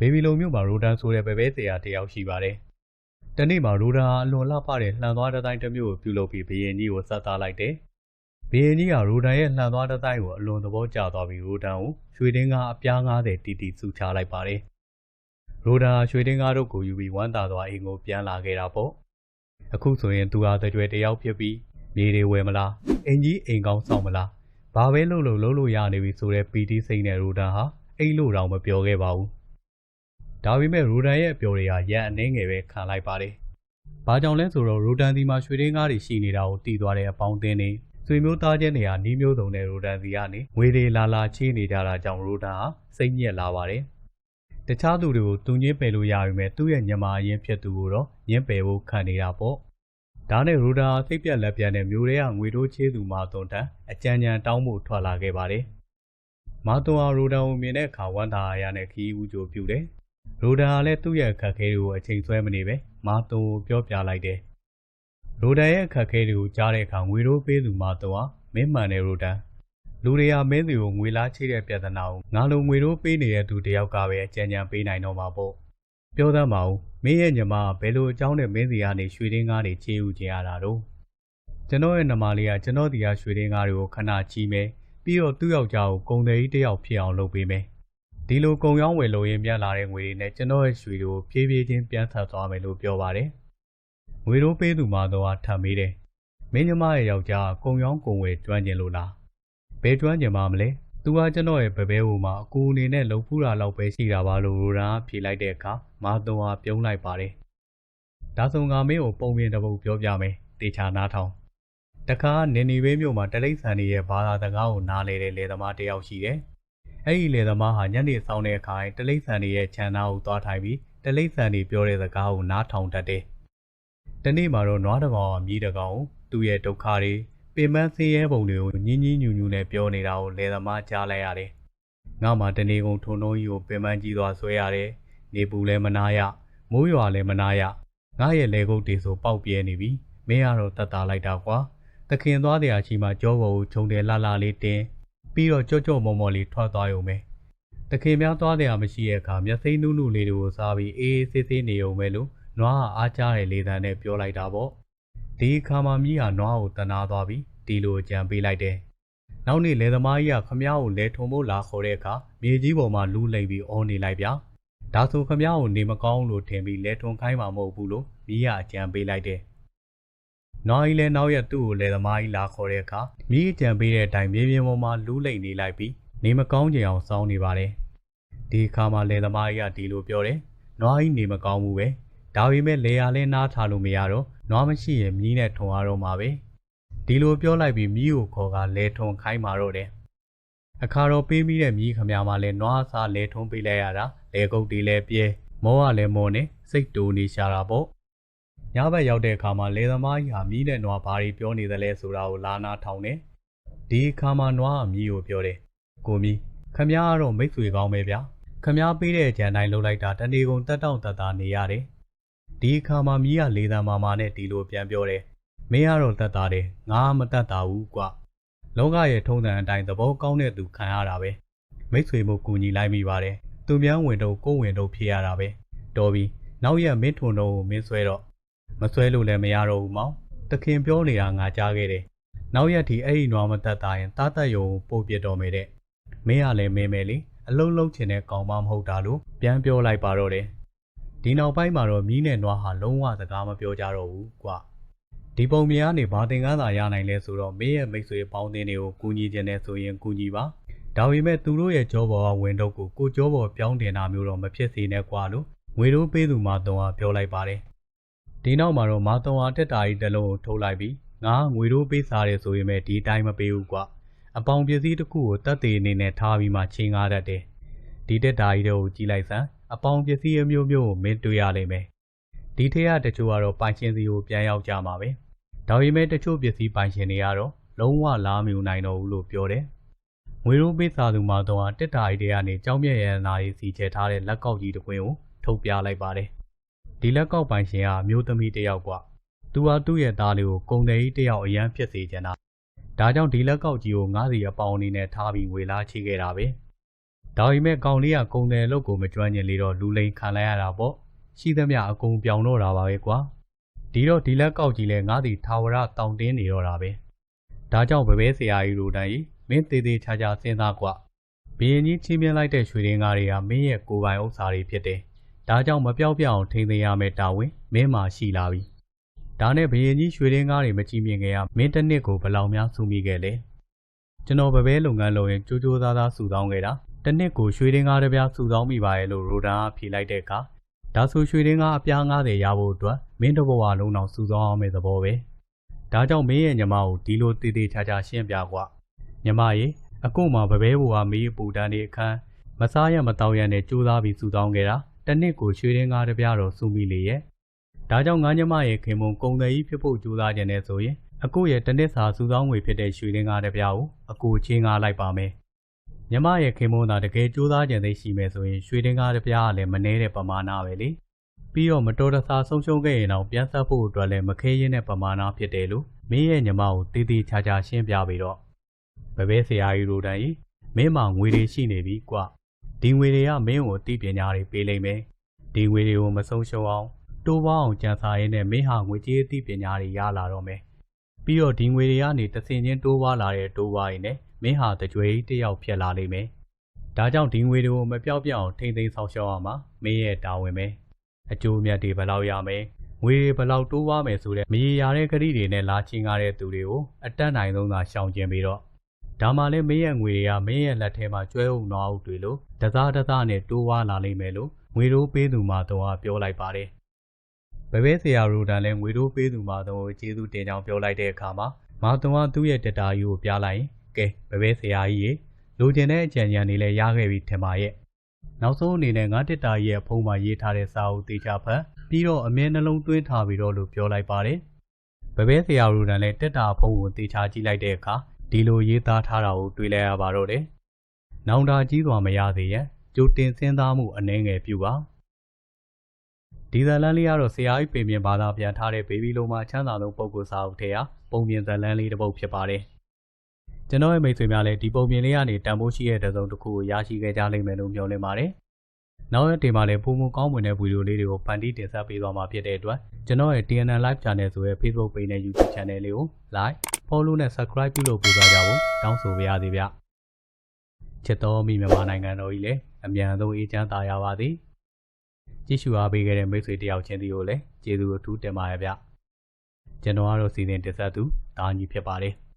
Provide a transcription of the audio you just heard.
ဘေဘီလုံမြို့မှာရိုဒန်ဆိုတဲ့ပဲပဲဆရာတယောက်ရှိပါတယ်။တနေ့မှာရိုဒန်ဟာအလွန်လှပတဲ့လှန်သွားတစ်တိုင်းတစ်မျိုးကိုပြုလုပ်ပြီးဘယင်ကြီးကိုဆက်သားလိုက်တယ်။ဘယင်ကြီးကရိုဒန်ရဲ့လှန်သွားတစ်တိုင်းကိုအလွန်သဘောကျသွားပြီးရိုဒန်ကိုရွှေတင်းကားအပြား90တီတီစုချလိုက်ပါတယ်။ရိုဒန်ဟာရွှေတင်းကားတို့ကိုယူပြီးဝမ်းသာသွားအိမ်ကိုပြန်လာခဲ့တာပေါ့။အခုဆိုရင်သူဟာတကြွယ်တယောက်ဖြစ်ပြီးမြေတွေဝယ်မလားအင်ကြီးအိမ်ကောင်းဆောင်မလားဘာပဲလုပ်လို့လုပ်လို့ရနေပြီဆိုတဲ့ပီတီစိတ်နဲ့ရိုဒန်ဟာအိတ်လို့တောင်မပြောခဲ့ပါဘူး။ ဒါပေမဲ့ရိုဒန်ရဲ့အပျော်တွေကရန်အနှင်းငယ်ပဲခံလိုက်ပါတယ်။ဘာကြောင့်လဲဆိုတော့ရိုဒန်ဒီမှာရွှေတင်းကားတွေရှိနေတာကိုသိသွားတဲ့အပေါင်းအသင်းတွေဆွေမျိုးသားချင်းတွေဟာနှီးမျိုးစုံတဲ့ရိုဒန်စီကနေငွေတွေလာလာချေးနေကြတာကြောင့်ရိုဒန်ဟာစိတ်ညစ်လာပါတယ်။တခြားသူတွေကိုသူညင်းပယ်လို့ရပြီမဲ့သူ့ရဲ့ညမအရင်ဖြစ်သူကိုတော့ညင်းပယ်ဖို့ခံနေတာပေါ့။ဒါနဲ့ရိုဒန်ဟာစိတ်ပြက်လက်ပြက်နဲ့မျိုးတွေကငွေတိုးချေးသူမှသွန်တန်းအကြံဉာဏ်တောင်းဖို့ထွက်လာခဲ့ပါတယ်။မာသွန်ဟာရိုဒန်ကိုမြင်တဲ့အခါဝမ်းသာရနဲ့ခီးဦးကြိုပြုတယ်။ ရိုဒန်ကလည်းသူ့ရဲ့အခက်အခဲတွေကိုအချိန်ဆွဲမနေပဲမာသွန်ကိုပြောပြလိုက်တယ်။ရိုဒန်ရဲ့အခက်အခဲတွေကိုကြားတဲ့အခါငွေတိုးပေးသူမာသွန်ဟာမင်းမှန်တယ်ရိုဒန်လူတွေကမင်းစီကိုငွေလားချိတဲ့ပြဿနာကိုငါလိုငွေတိုးပေးနေတဲ့သူတယောက်ကပဲအကြံဉာဏ်ပေးနိုင်တော့မှာပေါ့။ပြောသမ်းပါဦးမင်းရဲ့ညီမကဘယ်လိုအကြောင်းနဲ့မင်းစီကနေရွှေတင်းကားတွေချေးဦးကြရတာတော့ကျွန်တော်ရဲ့နမလေးကကျွန်တော်ဒီကရွှေတင်းကားတွေကိုခဏချီးမယ်ပြီးတော့သူ့ယောက်ျားကိုကုံတယ်ကြီးတယောက်ဖြစ်အောင်လုပ်ပေးမယ် ဒီလိုကုံရောင်းဝယ်လို့ရင်ပြန်လာတဲ့ငွေတွေနဲ့ကျွန်တော်ရဲ့ရွှေတွေကိုဖြည်းဖြည်းချင်းပြန်ဆက်သွားမယ်လို့ပြောပါတယ်ငွေတို့ပေးသူမှတော့ထပ်မေးတယ်မင်းညီမရဲ့ယောက်ျားကုံရောင်းကုံဝယ်ကျွမ်းကျင်လို့လားဘယ်ကျွမ်းကျင်ပါမလဲသူကကျွန်တော်ရဲ့ဘဘဲဟိုမှာအကူအနေနဲ့လှုပ်ဖူးတာလောက်ပဲရှိတာပါလို့ရိုဒန်ကဖြေလိုက်တဲ့အခါမာသွန်ဟာပြုံးလိုက်ပါတယ်ဒါဆိုငါမင်းကိုပုံပြင်တစ်ပုတ်ပြောပြမယ်တေချာနားထောင်တခါနင်နီဝေးမြို့မှာတလိမ့်ဆန်တွေရဲ့ဘာသာစကားကိုနားလေတဲ့လေသမားတယောက်ရှိတယ်။ အဲ့ဒီလေသမားဟာညနေဆောင်တဲ့အခါတလိမ့်ဆန်တွေရဲ့ခြံသားကိုသွားထိုင်ပြီးတလိမ့်ဆန်တွေပြောတဲ့စကားကိုနားထောင်တတ်တယ်။တနေ့မှာတော့နွားတကောင်ကမြည်တကောင်ကိုသူ့ရဲ့ဒုက္ခတွေပင်ပန်းဆင်းရဲပုံတွေကိုညင်းညင်းညူညူနဲ့ပြောနေတာကိုလေသမားကြားလိုက်ရတယ်။ငါမှတနေကုန်ထုံထုံကြီးကိုပင်ပန်းကြီးသွားဆွဲရတယ်။နေပူလည်းမနာရမိုးရွာလည်းမနာရငါရဲ့လေကုတ်တွေဆိုပေါက်ပြဲနေပြီ။မင်းကတော့တတ်တာလိုက်တာကွာ။တခင်သွားတဲ့အချိန်မှာကြောပေါ်ကိုခြုံတယ်လှလှလေးတင်း ပြီးတော့ကြော့ကြော့မော်မော်လေးထွက်သွားရုံပဲတခင်များသွားတဲ့အမရှိရဲ့အခါမျက်စိနုနုလေးတွေကိုစားပြီးအေးအေးဆေးဆေးနေုံပဲလို့နွားကအားကြတဲ့လေတံနဲ့ပြောလိုက်တာပေါ့ဒီအခါမှာမြီးဟာနွားကိုတနာသွားပြီးဒီလိုကြံပေးလိုက်တယ်နောက်နေ့လေသမားကြီးကခမားကိုလဲထုံဖို့လာခေါ်တဲ့အခါမြေကြီးပေါ်မှာလူးလိမ့်ပြီးအော်နေလိုက်ဗျာဒါဆိုခမားကိုနေမကောင်းလို့ထင်ပြီးလဲထုံခိုင်းမှာမဟုတ်ဘူးလို့မြီးကအကြံပေးလိုက်တယ်။ နောက်ကြီးလဲနောက်ရက်သူ့ကိုလေသမားကြီးလာခေါ်တဲ့အခါမြီးအကြံပေးတဲ့အတိုင်းမြေပြင်ပေါ်မှာလူးလိမ့်နေလိုက်ပြီးနေမကောင်းကြအောင်စောင်းနေပါတယ်။ဒီအခါမှာလေသမားကြီးကဒီလိုပြောတယ်။နွားကြီးနေမကောင်းဘူးပဲ။ဒါပေမဲ့လေယာလဲနားထားလို့မရတော့နွားမရှိရင်မြီးနဲ့ထုံရတော့မှာပဲ။ဒီလိုပြောလိုက်ပြီးမြီးကိုခေါ်ကလဲထုံခိုင်းมาတော့တယ်။အခါတော့ပေးမိတဲ့မြီးခမမှာလဲနွားစားလဲထုံပေးလိုက်ရတာလဲကုတ်တီလဲပြဲမောကလည်းမောနေစိတ်တူနေရှာတာပေါ့။ ညဘက်ရောက်တဲ့အခါမှာလေသမားကြီးဟာမြီးနဲ့နွားဘာတွေပြောနေသလဲဆိုတာကိုလာနာထောင်တယ်။ဒီအခါမှာနွားကမြီးကိုပြောတယ်။ကိုမီခမည်းကတော့မိတ်ဆွေကောင်းပဲဗျာ။ခမည်းပေးတဲ့ကြံတိုင်းလှုပ်လိုက်တာတနေကုန်တက်တောင့်တက်တာနေရတယ်။ဒီအခါမှာမြီးကလေသမာမာနဲ့ဒီလိုပြန်ပြောတယ်။မင်းကတော့တက်တာတယ်ငါမတက်တာဘူးကွ။လောကရဲ့ထုံးစံအတိုင်းသဘောကောင်းတဲ့သူခံရတာပဲ။မိတ်ဆွေမှုကူညီလိုက်မိပါတယ်။သူများဝင်တော့ကိုဝင်တော့ဖြစ်ရတာပဲ။တော်ပြီ။နောက်ရက်မင်းထွန်တော့ကိုမင်းဆွဲတော့ မဆွဲလို့လည်းမရတော့ဘူးမောင်တခင်ပြောနေတာငါကြားခဲ့တယ်နောက်ရက်ထိအဲ့ဒီနွားမတက်တာရင်တားတက်ယုံပို့ပြတော်မယ်တဲ့မင်းကလည်းမင်းမယ်လေအလုံးလုံးချင်တဲ့ကောင်မမဟုတ်တာလို့ပြန်ပြောလိုက်ပါတော့တယ်ဒီနောက်ပိုင်းမှာတော့မြီးနဲ့နွားဟာလုံးဝစကားမပြောကြတော့ဘူးကွာဒီပုံမြင်ကနေဘာသင်္ကန်းသာရနိုင်လဲဆိုတော့မင်းရဲ့မိတ်ဆွေပေါင်းတင်တွေကိုကူညီခြင်းနဲ့ဆိုရင်ကူညီပါဒါပေမဲ့သူတို့ရဲ့ကြောပေါ်ကဝင်တော့ကိုကိုကြောပေါ်ပြောင်းတင်တာမျိုးတော့မဖြစ်စေနဲ့ကွာလို့ငွေတို့ပေးသူမှတော့ပြောလိုက်ပါတယ် ဒီနောက်မှာတော့မာတုံအားတက်တာကြီးတစ်လုံးကိုထုတ်လိုက်ပြီးငါငွေတို့ပေးစားတယ်ဆိုရင်ပဲဒီတိုင်းမပေးဘူးကွာအပေါင်ပစ္စည်းတစ်ခုကိုတက်သေးအနေနဲ့ထားပြီးမှချင်းကားတတ်တယ်ဒီတက်တာကြီးတို့ကိုကြည့်လိုက်စမ်းအပေါင်ပစ္စည်းအမျိုးမျိုးကိုမင်းတွေ့ရလိမ့်မယ်ဒီထက်ရတချို့ကတော့ပိုင်ရှင်စီကိုပြန်ရောက်ကြမှာပဲဒါပေမဲ့တချို့ပစ္စည်းပိုင်ရှင်တွေကတော့လုံးဝလားမြူနိုင်တော့ဘူးလို့ပြောတယ်ငွေတို့ပေးစားသူမှာတော့တက်တာကြီးတွေကနေကြောင်းမြက်ရန်နာရီစီချဲထားတဲ့လက်ကောက်ကြီးတစ်ခွင်းကိုထုတ်ပြလိုက်ပါတယ် ဒီလက်ကောက်ပိုင်ရှင်ကအမျိုးသမီးတစ်ယောက်ကွ။သူဟာသူ့ရဲ့သားလေးကိုကုံတယ်ကြီးတစ်ယောက်အရန်ဖြစ်စေချင်တာ။ဒါကြောင့်ဒီလက်ကောက်ကြီးကိုငါးစီအပေါင်းအနေနဲ့ထားပြီးငွေလားချိခဲ့တာပဲဒါပေမဲ့ကောင်လေးကကုံတယ်လို့ကိုမကျွမ်းကျင်လေတော့လူလိန်ခံလိုက်ရတာပေါ့ရှိသမျှအကုန်ပြောင်တော့တာပါပဲကွာဒီတော့ဒီလက်ကောက်ကြီးလဲငါးစီထာဝရတောင်တင်းနေတော့တာပဲဒါကြောင့်ဗပဲဆရာကြီးတို့တိုင်မင်းသေးသေးချာချာစဉ်းစားကွာဘရင်ကြီးချင်းပြင်းလိုက်တဲ့ရွှေရင်းကားတွေကမင်းရဲ့ကိုယ်ပိုင်ဥစ္စာတွေဖြစ်တယ် ဒါကြောင့်မပြောက်ပြောက်အောင်ထိန်းသိမ်းရမယ့်တာဝန်မင်းမှာရှိလာပြီဒါနဲ့ဘရင်ကြီးရွှေရင်းကားတွေမကြည့်မြင်ခင်ကမင်းတစ်နှစ်ကိုဘယ်လောက်များစုမိခဲ့လဲကျွန်တော်ဗပဲလုပ်ငန်းလုပ်ရင်ကြိုးကြိုးသားသားစုဆောင်းခဲ့တာတစ်နှစ်ကိုရွှေတင်းကားတစ်ပြားစုဆောင်းမိပါရဲ့လို့ရိုဒန်ကဖြေလိုက်တဲ့အခါဒါဆိုရွှေတင်းကားအပြား90ရဖို့အတွက်မင်းတစ်ဘဝလုံးအောင်စုဆောင်းအောင်မယ့်သဘောပဲဒါကြောင့်မင်းရဲ့ညီမကိုဒီလိုတည်တည်ချာချာရှင်းပြကွာညီမရေအခုမှဗပဲဘိုကမေးပူတန်းနေအခန်းမစားရမတောက်ရနဲ့ကြိုးစားပြီးစုဆောင်းခဲ့တာ တစ်နှစ်ကိုရွှေတင်းကားတစ်ပြားတော့စုမိလေရဲ့ဒါကြောင့်ငါညီမရဲ့ခင်မုံကုံတယ်ကြီးဖြစ်ဖို့ကြိုးစားကြတယ်ဆိုရင်အခုရဲ့တစ်နှစ်စာစုဆောင်းငွေဖြစ်တဲ့ရွှေတင်းကားတစ်ပြားကိုအခုချင်းကားလိုက်ပါမယ်မြမရဲ့ခင်မုန်းသာတကယ်ကြိုးစားကြံသိရှိမယ်ဆိုရင်ရွှေတင်းကားတစ်ပြားကလည်းမနှဲတဲ့ပမာဏပဲလေပြီးတော့မတော်တဆဆုံးရှုံးခဲ့ရင်တော့ပြန်ဆက်ဖို့အတွက်လည်းမခဲရင်တဲ့ပမာဏဖြစ်တယ်လို့မင်းရဲ့ညီမကိုတည်တည်ချာချာရှင်းပြပြီးတော့ဘပဲဆရာကြီးတို့တိုင်မင်းမှာငွေတွေရှိနေပြီကွ ဒီငွေတွေကမင်းကိုအသိပညာတွေပေးလိမ့်မယ်ဒီငွေတွေကိုမဆုံးရှုံးအောင်တိုးပွားအောင်ကြံစားရင်းနဲ့မင်းဟာငွေကြေးအသိပညာတွေရလာတော့မယ်ပြီးတော့ဒီငွေတွေကနေတဆင်ချင်းတိုးပွားလာတဲ့တိုးပွားရင်းနဲ့မင်းဟာတကြွေတယောက်ဖြစ်လာလိမ့်မယ်။ဒါကြောင့်ဒီငွေတွေကိုမပြောက်ပြောက်အောင်ထိမ့်သိမ်းဆောင်ရှောက်ရမှာမင်းရဲ့တာဝန်ပဲ။အကျိုးမြတ်တွေဘယ်လောက်ရမယ်။ငွေတွေဘယ်လောက်တိုးပွားမယ်ဆိုတဲ့မရေရာတဲ့ကတိတွေနဲ့လာချင်းကားတဲ့သူတွေကိုအတက်နိုင်ဆုံးသာရှောင်ကျဉ်ပြီးတော့ ဒါမှလည်းမင်းရဲ့ငွေတွေကမင်းရဲ့လက်ထဲမှာကျွဲုံနှောက်တွေလို့တစားတစားနဲ့တိုးပွားလာလိမ့်မယ်လို့ငွေတိုးပေးသူမှတော့ပြောလိုက်ပါတယ်။ဘပဲဆရာရိုဒန်လည်းငွေတိုးပေးသူမှတော့ကျေးဇူးတင်ကြောင်းပြောလိုက်တဲ့အခါမှာမာတုံကသူ့ရဲ့တက်တာကြီးကိုပြလိုက်ရင်ကဲဘပဲဆရာကြီးရေလိုချင်တဲ့အကြံဉာဏ်တွေလည်းရခဲ့ပြီထင်ပါရဲ့နောက်ဆုံးအနေနဲ့ငါတက်တာကြီးရဲ့ဖုံးမှာရေးထားတဲ့စာအုပ်တေချာဖတ်ပြီးတော့အမြဲနှလုံးသွင်းထားပြီးတော့လို့ပြောလိုက်ပါတယ်ဘပဲဆရာရိုဒန်လည်းတက်တာဖုံးကိုတေချာကြည့်လိုက်တဲ့အခါ ဒီလိုရေးသားထားတာကိုတွေ့လိုက်ရပါတော့တယ်နောင်တာကြီးစွာမရသေးရဲ့ကြိုတင်စဉ်းစားမှုအနှဲငယ်ပြုပါဒီဇလန်လေးကတော့ဆရာကြီးပေမြင်ဘာသာပြန်ထားတဲ့ဘေဘီလုံးမှာချမ်းသာဆုံးပုံကိုစာအုပ်ထဲဟာပုံမြင်ဇလန်လေးတစ်ပုဒ်ဖြစ်ပါတယ်။ကျွန်တော်ရဲ့မိတ်ဆွေများလည်းဒီပုံမြင်လေးကနေတန်ဖိုးရှိတဲ့တစုံတစ်ခုကိုရရှိခဲ့ကြလိမ့်မယ်လို့မျှော်လင့်ပါတယ်။နောက်ရက်တင်မှာလည်းပုံမကောင်းမွန်တဲ့ဗီဒီယိုလေးတွေကိုဖန်တီးတင်ဆက်ပေးသွားမှာဖြစ်တဲ့အတွက်ကျွန်တော်ရဲ့ TNN Live Channel ဆိုတဲ့ Facebook Page နဲ့ YouTube Channel လေးကို Like, Follow နဲ့ Subscribe ပြုလုပ်ပေးကြပါဦးတောင်းဆိုပါရစေဗျ။ချစ်တော်မိမြန်မာနိုင်ငံတော်ကြီးလည်းအမြန်ဆုံးအေးချမ်းသာရပါသည်။ကြည့်ရှုအားပေးခဲ့တဲ့မိတ်ဆွေတယောက်ချင်းစီကိုလည်းကျေးဇူးအထူးတင်ပါတယ်ဗျ။ကျွန်တော်ကတော့စီစဉ်တင်ဆက်သူတာညီဖြစ်ပါတယ်။